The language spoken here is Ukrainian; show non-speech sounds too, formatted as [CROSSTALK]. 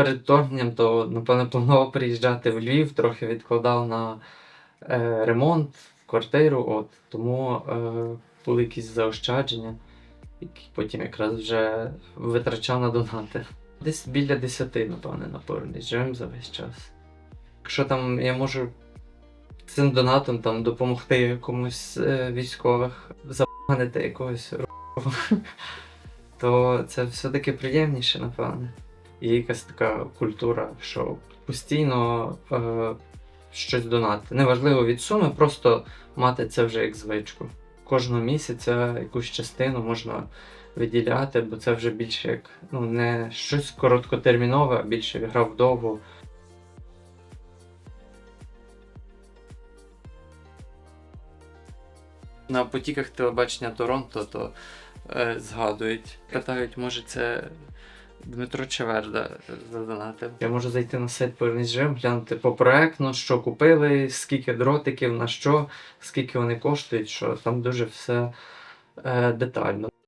перед вторгненням, то напевно планував приїжджати в Львів, трохи відкладав на е, ремонт в квартиру, от тому е, були якісь заощадження, які потім якраз вже витрачав на донати. Десь біля 10, напевне, напевно, живемо за весь час. Якщо там я можу цим донатом там допомогти комусь е, військових, забанити якогось [LAUGHS] то це все-таки приємніше, напевне. Є якась така культура, що постійно е, щось донати. Неважливо від суми, просто мати це вже як звичку. Кожного місяця якусь частину можна виділяти, бо це вже більше як ну, не щось короткотермінове, а більше гра вдовго. На потіках телебачення Торонто то е, згадують. Питають, може це Дмитро Чеверда задонатив. Я можу зайти на сайт Повернись живим, глянути по проектно, що купили, скільки дротиків, на що, скільки вони коштують, що там дуже все е, детально.